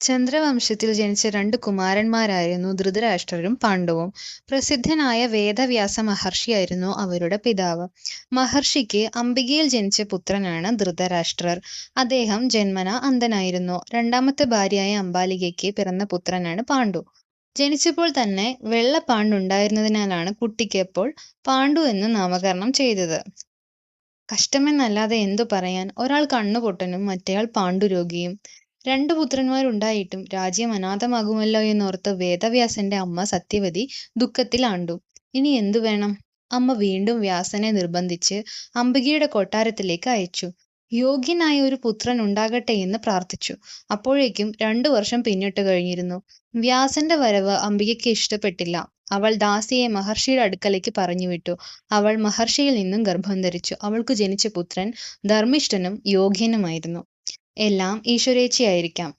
ചന്ദ്രവംശത്തിൽ ജനിച്ച രണ്ട് കുമാരന്മാരായിരുന്നു ധൃതരാഷ്ട്രരും പാണ്ഡവും. പ്രസിദ്ധനായ വേദവ്യാസ മഹർഷിയായിരുന്നു അവരുടെ പിതാവ്. മഹർഷിക്ക് അംബികയിൽ ജനിച്ച പുത്രനാണ് ധൃതരാഷ്ട്രർ. അദ്ദേഹം ജന്മനാ അന്ധനായിരുന്നു. രണ്ടാമത്തെ ഭാര്യയായ അംബാലികയ്ക്ക് പിറന്ന പുത്രനാണ് പാണ്ഡു. ജനിച്ചപ്പോൾ തന്നെ വെള്ള വെള്ളപ്പാണ്ടുണ്ടായിരുന്നതിനാലാണ് കുട്ടിക്ക് അപ്പോൾ പാണ്ഡു എന്ന് നാമകരണം ചെയ്തത്. കഷ്ടമെന്നല്ലാതെ എന്തു പറയാൻ. ഒരാൾ കണ്ണുപൊട്ടനും മറ്റേയാൾ പാണ്ഡുരോഗിയും. രണ്ടു പുത്രന്മാരുണ്ടായിട്ടും രാജ്യം അനാഥമാകുമല്ലോ എന്നോർത്ത് വേദവ്യാസന്റെ അമ്മ സത്യവതി ദുഃഖത്തിൽ ആണ്ടു ഇനി എന്തു വേണം? അമ്മ വീണ്ടും വ്യാസനെ നിർബന്ധിച്ച് അംബികയുടെ കൊട്ടാരത്തിലേക്ക് അയച്ചു. യോഗ്യനായ ഒരു പുത്രൻ ഉണ്ടാകട്ടെ എന്ന് പ്രാർത്ഥിച്ചു. അപ്പോഴേക്കും രണ്ടു വർഷം പിന്നിട്ട് കഴിഞ്ഞിരുന്നു. വ്യാസന്റെ വരവ് അംബികയ്ക്ക് ഇഷ്ടപ്പെട്ടില്ല. അവൾ ദാസിയെ മഹർഷിയുടെ അടുക്കലേക്ക് പറഞ്ഞു വിട്ടു അവൾ മഹർഷിയിൽ നിന്നും ഗർഭം ധരിച്ചു. അവൾക്ക് ജനിച്ച പുത്രൻ ധർമ്മിഷ്ഠനും യോഗ്യനുമായിരുന്നു. എല്ലാം ഈശ്വരേച്ഛയായിരിക്കാം.